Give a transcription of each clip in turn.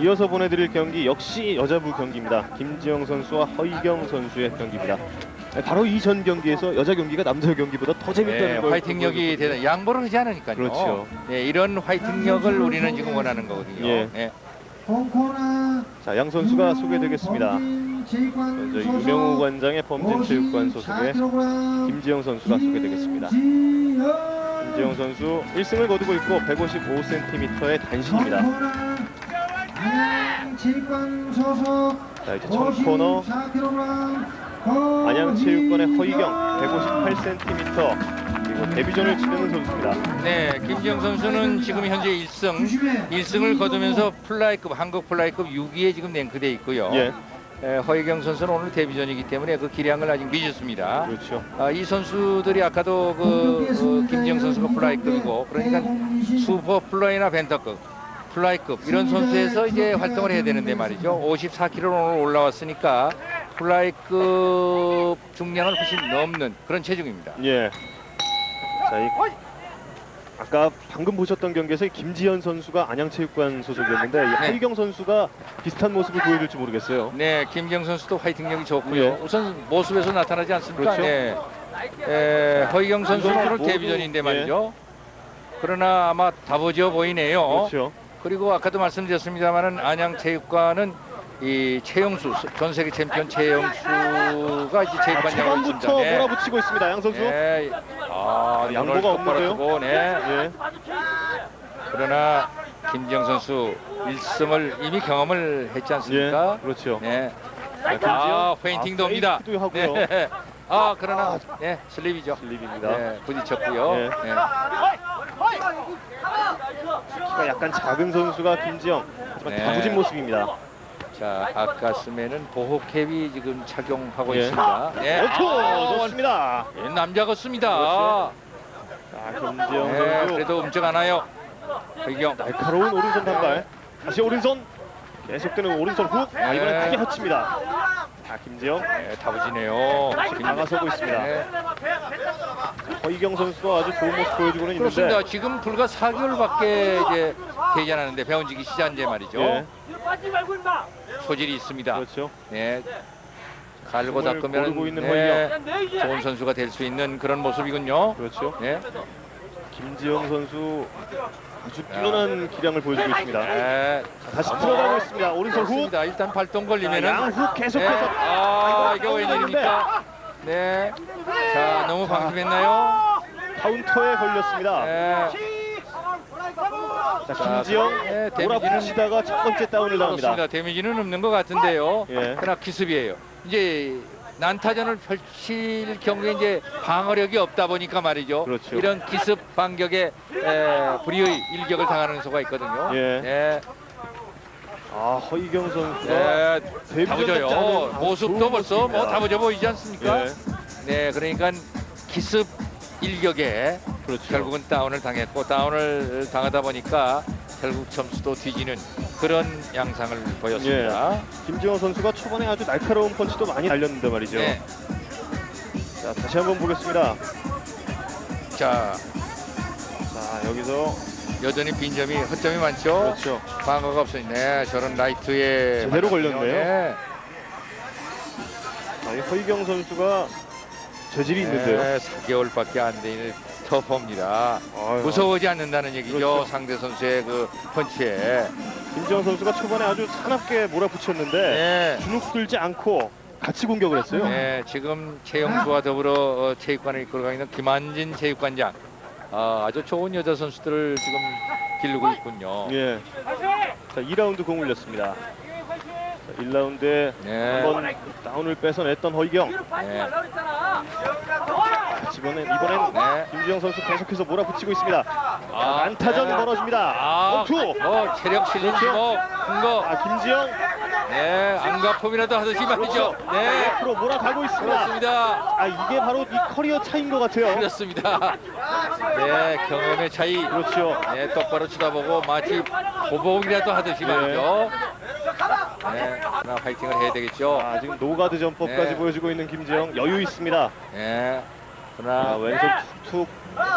이어서 보내드릴 경기 역시 여자부 경기입니다. 김지영 선수와 허이경 선수의 경기입니다. 네, 바로 이 전 경기에서 여자 경기가 남자 경기보다 더 재밌다는 네, 걸 화이팅력이. 대단. 양보를 하지 않으니까요. 그렇죠. 네, 이런 화이팅력을 우리는 지금 원하는 거거든요. 예. 네. 자, 양 선수가 소개되겠습니다. 먼저 유명우 관장의 범진체육관 소속의 김지영 선수가 소개되겠습니다. 김지영 선수 1승을 거두고 있고 155cm의 단신입니다. 자, 이제 첫 코너 안양체육관의 허이경 158cm 그리고 데뷔전을 치르는 선수입니다. 네, 김지영 선수는 지금 현재 1승, 1승을 거두면서 플라이급 한국 플라이급 6위에 지금 랭크돼 있고요. 예, 에, 허혜경 선수는 오늘 데뷔전이기 때문에 그 기량을 아직 미졌습니다. 그렇죠. 아, 이 선수들이 아까도 그 어, 김지영 선수가 플라이급이고 그러니까 슈퍼 플라이나 벤터급, 플라이급 이런 선수에서 이제 활동을 해야 되는데 말이죠. 54kg 오늘 올라왔으니까 플라이급 중량을 훨씬 넘는 그런 체중입니다. 예. 자, 이 아까 방금 보셨던 경기에서 이 김지현 선수가 안양체육관 소속이었는데 이 네. 허이경 선수가 비슷한 모습을 보여줄지 모르겠어요. 네, 김지영 선수도 화이팅력이 좋고요. 예. 우선 모습에서 나타나지 않습니까? 그렇죠. 네. 에, 허희경 선수는 선수 오늘 데뷔전인데 예. 말이죠. 그러나 아마 다부져 보이네요. 그렇죠. 그리고 아까도 말씀드렸습니다만은 안양체육관은 이 최영수 전 세계 챔피언 최영수가 이제 아, 체육관장으로 있습니다. 네. 몰아붙이고 있습니다. 양 선수. 네. 아, 양보가 없는데요? 없는데요. 네. 예. 그러나 김지영 선수 1승을 이미 경험을 했지 않습니까? 예. 그렇죠. 네. 자, 김지현. 아, 페인팅도 아, 옵니다. 네. 아, 그러나 네, 슬립이죠. 슬립입니다. 네, 부딪혔고요. 예. 네. 키가 약간 작은 선수가 김지영. 하지만 네. 다부진 모습입니다. 자, 아가슴에는 보호 캡이 지금 착용하고 예. 있습니다. 네. 원투 아, 좋습니다. 예, 남자 같습니다. 그렇죠. 자, 김지영 네, 선수 그래도 않아요. 허경. 날카로운 오른손 단발. 다시 오른손. 계속되는 오른손 훅. 아, 이번엔 네. 크게 허칩니다. 자, 김지영 네, 다부지네요. 지금 나가서고 있습니다. 네, 허이경 선수가 아주 좋은 모습 보여주고는 있는데 그렇습니다. 지금 불과 4개월밖에 이제 되지 않았는데 배운지기 시작인데 말이죠. 예, 소질이 있습니다. 그렇죠. 네. 갈고 닦으면 고르고 있는 네, 좋은 선수가 될 수 있는 그런 모습이군요. 그렇죠. 네. 김지영 선수 아주 뛰어난 기량을 보여주고 있습니다. 네. 자, 다시 들어가고 있습니다. 오른손 훅. 그렇습니다. 일단 발동 자, 걸리면은 양훅 네. 계속해서 아, 이게 이거 웬일입니까? 네. 자, 너무 방심했나요? 카운터에 걸렸습니다. 네. 자, 김지영 네, 데미지는 몰아붙이다가 첫 번째 다운을 당합니다. 그렇습니다. 데미지는 없는 것 같은데요. 예. 그러나 기습이에요. 이제 난타전을 펼칠 경우에 이제 방어력이 없다 보니까 말이죠. 그렇죠. 이런 기습 반격에 에, 불의의 일격을 당하는 수가 있거든요. 예. 네. 아 허이경 선수가 네. 데뷔전 다 보져요. 같지 않은 아주 모습도 좋은 벌써 뭐 모습입니다. 다 보져 보이지 않습니까? 예, 네, 그러니까 기습 일격에 그렇죠. 결국은 다운을 당했고 다운을 당하다 보니까 결국 점수도 뒤지는 그런 양상을 보였습니다. 김지영 선수가 초반에 아주 날카로운 펀치도 많이 날렸는데 말이죠. 네. 자 다시 한번 보겠습니다. 자, 자 여기서 여전히 빈점이 허점이 많죠. 그렇죠. 방어가 없으니 네, 저런 라이트에 제대로. 걸렸네요. 네. 자, 이 허이경 선수가 재질이 있는데요. 네, 4개월밖에 안 되는 터프입니다. 아유, 무서워하지 않는다는 얘기죠. 그렇죠. 상대 선수의 그 펀치에. 김지영 선수가 초반에 아주 사납게 몰아붙였는데 네. 주눅 들지 않고 같이 공격을 했어요. 네, 지금 최영수와 더불어 어, 체육관을 이끌어가 있는 김한진 체육관장. 아, 아주 좋은 여자 선수들을 지금 기르고 있군요. 예. 자 2라운드 공 올렸습니다. 자, 1라운드에 네. 한번 다운을 뺏어냈던 허이경. 네. 이번엔 이번엔 네. 김지영 선수 계속해서 몰아붙이고 있습니다. 아, 안타전 네. 벌어집니다. 아, 원투. 뭐 체력 실린 뭐 큰거 아 김지영 네, 안가품이라도 하듯이 말이죠. 네, 앞으로 몰아가고 있습니다. 그렇습니다. 아 이게 바로 이 커리어 차인 것 같아요. 그렇습니다. 네, 경험의 차이. 그렇죠. 네, 똑바로 쳐다보고 마치 보복이라도 하듯이 네. 말이죠. 네, 하나 파이팅을 해야 되겠죠. 아 지금 노가드 전법까지 네. 보여주고 있는 김지영 여유 있습니다. 네, 아, 그러나 왼손 툭툭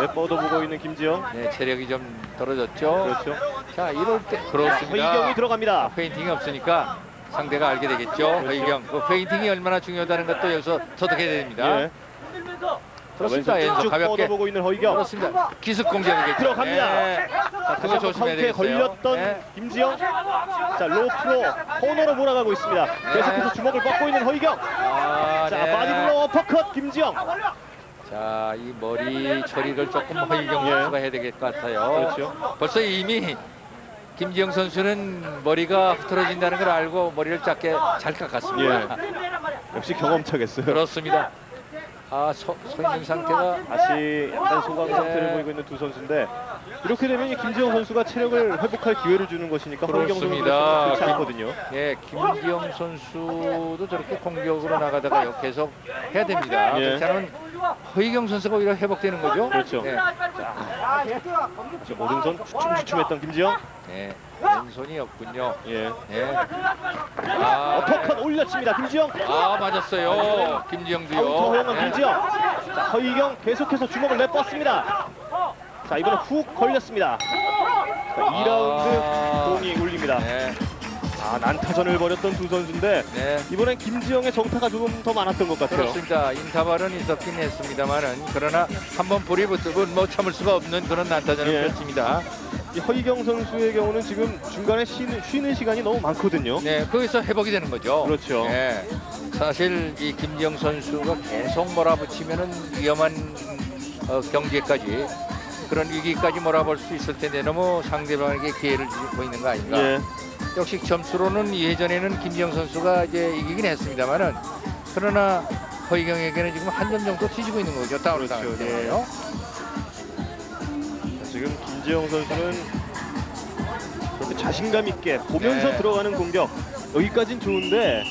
내뻗어보고 있는 김지영. 네, 체력이 좀 떨어졌죠. 그렇죠. 자 이럴 때 그렇습니다. 허이경이 들어갑니다. 페인팅이 없으니까 상대가 알게 되겠죠. 허이경. 그 페인팅이 얼마나 중요하다는 것도 여기서 터득해야 됩니다. 예. 그렇습니다. 왼손 가볍게. 뻗어보고 있는 허이경. 그렇습니다. 기습 공격이겠죠. 들어갑니다. 네. 자, 그거 다시 한번 조심해야 카운트에 되겠어요. 걸렸던 네. 김지영. 자, 로프로 코너로 몰아가고 있습니다. 계속해서 주먹을 뻗고 있는 허이경. 아, 자, 네. 바디블로 어퍼컷 김지영. 자, 이 머리 처리를 조금 허이경 예. 선수가 해야 될 것 같아요. 그렇죠. 벌써 이미 김지영 선수는 머리가 흐트러진다는 걸 알고 머리를 짧게 잘 깎았습니다. 역시 경험차겠어요. 그렇습니다. 아, 서, 서 있는 상태가 다시 약간 소강 상태를 네. 보이고 있는 두 선수인데 이렇게 되면 이 김지영 선수가 체력을 회복할 기회를 주는 것이니까 선수가 그렇습니다. 않거든요. 예, 김지영 선수도 저렇게 공격으로 나가다가 계속 해야 됩니다. 예. 그렇지 않으면 허이경 선수가 오히려 회복되는 거죠. 그렇죠. 예. 자, 오른손 주춤주춤했던 김지영. 네, 왼손이 없군요. 예. 예. 아, 어퍼컷 올려칩니다. 김지영. 아 맞았어요. 김지영도요. 카운터 허용한 네. 김지영. 자, 허이경 계속해서 주먹을 내뻗습니다. 자, 이번에 훅 걸렸습니다. 자, 2라운드 아. 공이 울립니다. 네, 아, 난타전을 벌였던 두 선수인데 네. 이번엔 김지영의 정타가 조금 더 많았던 것 같아요. 그렇습니다. 인타발은 있었긴 했습니다만은 그러나 한번 불이 붙으면 뭐 참을 수가 없는 그런 난타전을 예. 펼칩니다. 이 허이경 선수의 경우는 지금 중간에 쉬는, 쉬는 시간이 너무 많거든요. 네, 거기서 회복이 되는 거죠. 그렇죠. 네, 사실 이 김지영 선수가 계속 몰아붙이면은 위험한 어, 경기까지 그런 위기까지 몰아볼 수 있을 텐데 너무 상대방에게 기회를 주고 있는 거 아닌가. 예. 역시 점수로는 예전에는 김지영 선수가 이제 이기긴 했습니다만은 그러나 허이경에게는 지금 한 점 정도 뒤지고 있는 거죠. 다운을 그렇죠. 당했 네. 요 김지영 선수는 그렇게 자신감 있게 보면서 네. 들어가는 공격 여기까진 좋은데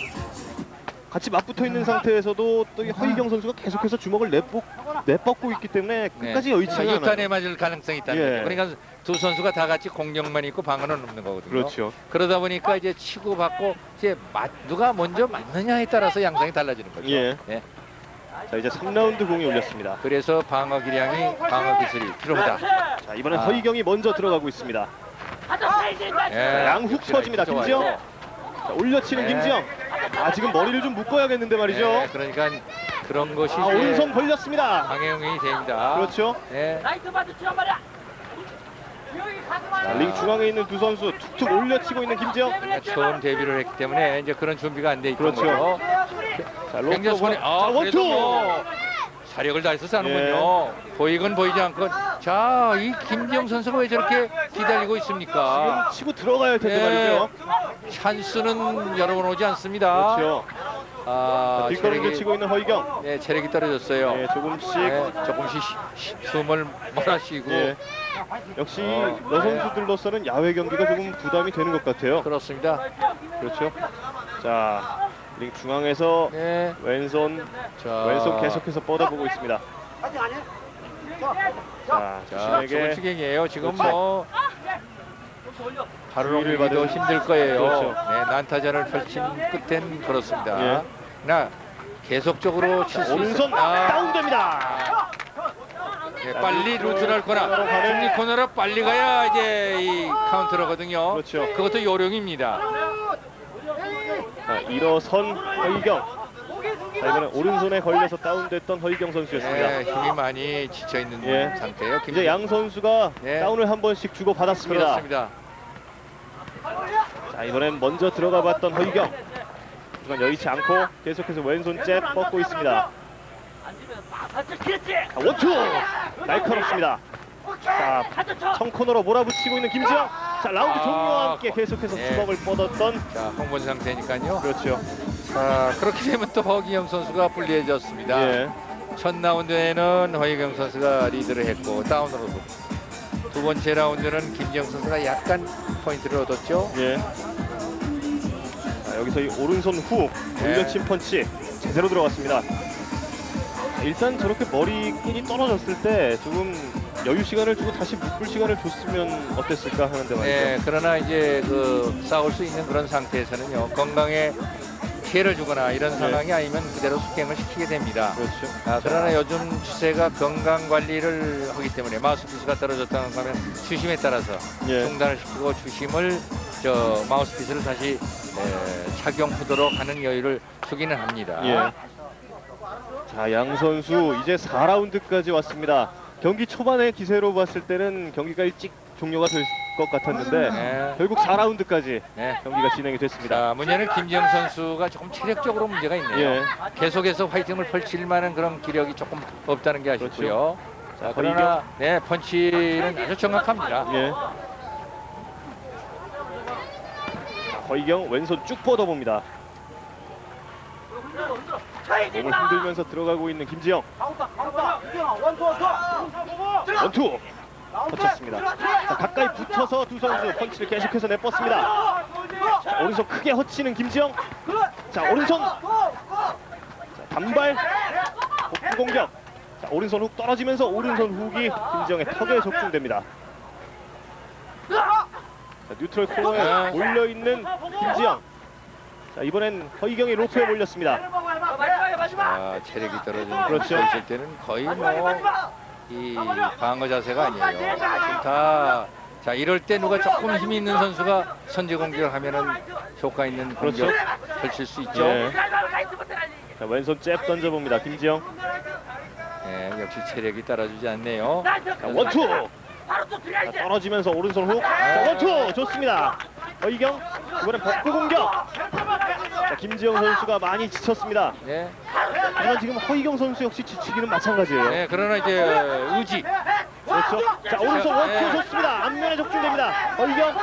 같이 맞붙어 있는 상태에서도 또 이 허이경 선수가 계속해서 주먹을 내뻗, 내뻗고 있기 때문에 끝까지 여의치가 않아요. 육단에 맞을 가능성이 있다는 예. 거죠. 그러니까 두 선수가 다 같이 공격만 있고 방어는 없는 거거든요. 그렇죠. 그러다 보니까 이제 치고 받고 이제 맞, 누가 먼저 맞느냐에 따라서 양상이 달라지는 거죠. 예. 예. 자 이제 3라운드 공이 울렸습니다. 그래서 방어 기량이 방어 기술이 필요하다. 자 이번엔 아. 허이경이 먼저 들어가고 있습니다. 예. 양훅 역시나 터집니다. 좋아요. 김지영. 자, 올려치는 네. 김지영. 아 지금 머리를 좀 묶어야겠는데 말이죠. 예, 그러니까 그런 것이 아 이제 오른손 걸렸습니다. 방해용이 됩니다. 그렇죠. 예. 라이트 바드 치란 말이야. 여기 가지 자, 마. 링 중앙에 있는 두 선수 툭툭 올려치고 있는 김지영. 처음 데뷔를 했기 때문에 이제 그런 준비가 안 돼 있던 그렇죠. 거죠. 자 굉장히 로프 자, 아 그래도 원투. 뭐 사력을 다해서 싸는군요. 보이건 보이지 않건 자 이 김지영 선수가 왜 저렇게 기다리고 있습니까? 지금 치고 들어가야 할 텐데 예. 말이죠. 찬스는 여러 번 오지 않습니다. 그렇죠. 아 뒷걸음질 체력이 치고 있는 허이경. 네 체력이 떨어졌어요. 네, 조금씩 네, 조금씩 쉬- 쉬- 숨을 몰아쉬고 예. 역시 어, 여선수들로서는 야외 경기가 조금 부담이 되는 것 같아요. 그렇습니다. 그렇죠. 자, 링 중앙에서 네, 왼손 자, 왼손 계속해서 뻗어보고 있습니다. 자, 자, 자신에게 조금씩이에요. 지금 그렇죠. 뭐 바로 주의를 넘기기도 받은- 힘들 거예요. 그렇죠. 네, 난타전을 펼친 끝엔 그렇습니다. 예. 나 계속적으로 칠 수 오른손 있습니다. 다운됩니다. 네, 빨리 루트를 거나 가는- 승리 코너로 빨리 가야 이제 이 카운터거든요. 그렇죠. 그것도 요령입니다. 자, 일어선 허이경. 자, 이번에 오른손에 걸려서 다운됐던 허이경 선수였습니다. 네, 힘이 많이 지쳐 있는 예. 상태예요. 이제 양 선수가 네. 다운을 한 번씩 주고 받았습니다. 그렇습니다. 자, 이번엔 먼저 들어가 봤던 허이경. 하지만 여의치 않고 계속해서 왼손 잽 뻗고 있습니다. 자, 원투! 날카롭습니다. 자, 청코너로 몰아붙이고 있는 김지영. 자, 라운드 아, 종료와 함께 거- 계속해서 네. 주먹을 뻗었던 자, 홍본 상태니까요. 그렇죠. 자, 그렇게 되면 또 허기영 선수가 불리해졌습니다. 예. 첫 라운드에는 허기영 선수가 리드를 했고 다운으로 두 번째 라운드는 김지영 선수가 약간 포인트를 얻었죠. 예. 자, 여기서 이 오른손 후 네. 올려친 펀치 제대로 들어갔습니다. 일단 저렇게 머리끈이 떨어졌을 때 조금 여유 시간을 주고 다시 묶을 시간을 줬으면 어땠을까 하는데 말이죠. 네, 그러나 이제 그 싸울 수 있는 그런 상태에서는요 건강에 피해를 주거나 이런 네. 상황이 아니면 그대로 숙경을 시키게 됩니다. 그렇죠. 아, 그러나 요즘 추세가 건강 관리를 하기 때문에 마우스 피스가 떨어졌다는 하면 주심에 따라서 예. 중단을 시키고 주심을 저 마우스 피스를 다시 에, 착용하도록 하는 여유를 주기는 합니다. 예. 자, 양 선수 이제 4라운드까지 왔습니다. 경기 초반의 기세로 봤을 때는 경기가 일찍 종료가 될 것 같았는데 네. 결국 4라운드까지 네. 경기가 진행이 됐습니다. 자, 문제는 김지영 선수가 조금 체력적으로 문제가 있네요. 예. 계속해서 화이팅을 펼칠 만한 그런 기력이 조금 없다는 게 아쉽고요. 자, 그렇죠. 그러나 네, 펀치는 아주 정확합니다. 예. 허이경 왼손 쭉 뻗어봅니다. 몸을 흔들면서 들어가고 있는 김지영. 원투 터쳤습니다. 자, 가까이 붙어서 두 선수 펀치를 계속해서 내뻗습니다. 자, 오른손 크게 허치는 김지영. 자 오른손 자, 단발 복부 공격. 자, 오른손 훅 떨어지면서 오른손 훅이 김지영의 턱에 적중됩니다. 자, 뉴트럴 코너에 네. 몰려 있는 김지영. 자 이번엔 허이경이 로프에 몰렸습니다. 아, 체력이 떨어지는 그렇죠. 있을 때는 거의 뭐이 방어 자세가 아니에요. 지금 다 자, 이럴 때 누가 조금 힘이 있는 선수가 선제 공격을 하면은 효과 있는 공격 그렇죠. 펼칠 수 있죠. 예. 자, 왼손 잽 던져봅니다. 김지영. 예, 역시 체력이 따라주지 않네요. 자, 원투. 자, 떨어지면서 오른손 훅. 아. 자, 원투! 좋습니다. 허이경. 이번엔 복부 공격. 자, 김지영 선수가 많이 지쳤습니다. 네. 하지만 지금 허이경 선수 역시 지치기는 마찬가지예요. 네, 그러나 이제 의지. 그렇죠. 자 오른손 원투 네. 좋습니다. 앞면에 적중됩니다. 허이경.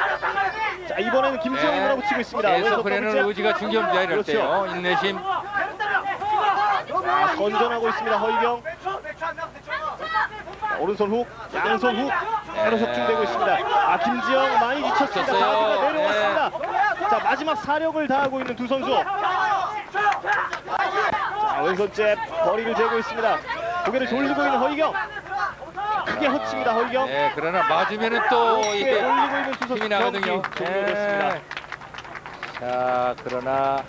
자 이번에는 김지영이 네. 몰아붙이고 있습니다. 계속 그래는. 의지가 중요합니다. 이럴 그렇죠. 때요. 인내심. 자, 선전하고 있습니다. 허이경. 자, 오른손 훅, 양손 훅 바로 네. 적중되고 있습니다. 아 김지영 많이 지쳤습니다. 가드가 내려왔습니다. 자 마지막 사력을 다하고 있는 두 선수. 자 왼손 잽 거리를 재고 있습니다. 고개를 돌리고 있는 허이경. 크게 허칩니다. 허이경. 네, 그러나 맞으면은 또 이게 올리고 있는 두 선수 힘이 나거든요. 경기 종료됐습니다. 네. 자, 그러나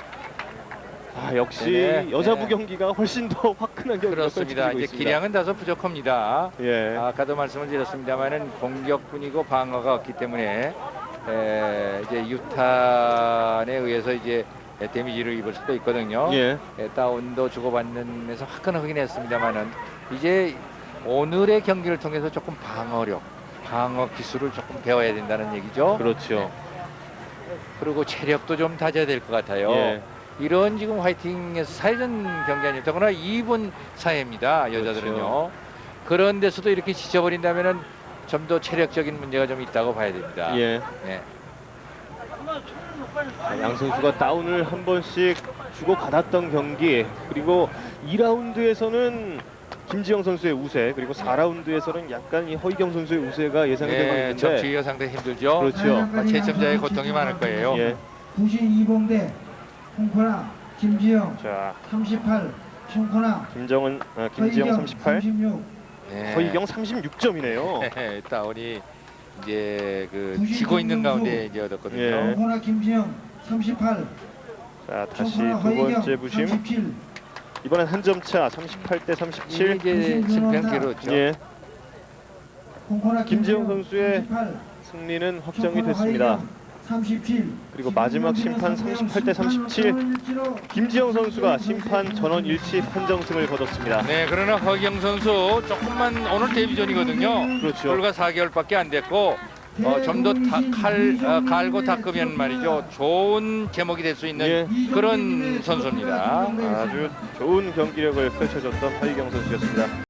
아 역시 네네. 여자부 네. 경기가 훨씬 더 화끈한 경기가 그렇습니다. 펼쳐지고 이제 있습니다. 기량은 다소 부족합니다. 예. 아까도 말씀을 드렸습니다만은 공격뿐이고 방어가 없기 때문에 에, 이제 유탄에 의해서 이제 데미지를 입을 수도 있거든요. 예. 에, 다운도 주고받는 면에서 화끈하긴 했습니다만은 이제 오늘의 경기를 통해서 조금 방어력, 방어 기술을 조금 배워야 된다는 얘기죠. 그렇죠. 네. 그리고 체력도 좀 다져야 될 것 같아요. 예. 이런 지금 화이팅에서 사회전 경기 아닙니다. 그러나 2분 사회입니다. 여자들은요. 그렇죠. 그런 데서도 이렇게 지쳐버린다면은 좀 더 체력적인 문제가 좀 있다고 봐야 됩니다. 예. 네. 자, 양 선수가 다운을 한 번씩 주고 받았던 경기 그리고 2라운드에서는 김지영 선수의 우세 그리고 4라운드에서는 약간 이 허이경 선수의 우세가 예상이 되고 네, 있는데 접추기가 상당히 힘들죠. 그렇죠. 아, 채점자의 고통이 많을 거예요. 예. 부신 이봉대 홍코나 김지영 자 38 홍코나 김정은 아, 김지영 38 36 네. 허이경 36점이네요. 네, 다운이 이제 그 지고 있는. 가운데 이제 얻었거든요. 예. 홍코나 김지영 38 자 다시 두 번째 부심 37 이번엔 한 점 차 38대 이게 37 이제 실패한 기로죠. 예. 김지영 선수의 38 승리는 확정이 됐습니다. 허이경 37 그리고 마지막 심판 38대 37 김지영 선수가 심판 전원 일치 판정승을 거뒀습니다. 네, 그러나 허경 선수 조금만 오늘 데뷔전이거든요. 그렇죠. 불과 4개월밖에 안 됐고 어, 좀 더 칼 어, 갈고 닦으면 말이죠. 좋은 제목이 될 수 있는 예. 그런 선수입니다. 아주 좋은 경기력을 펼쳐줬던 허이경 선수였습니다.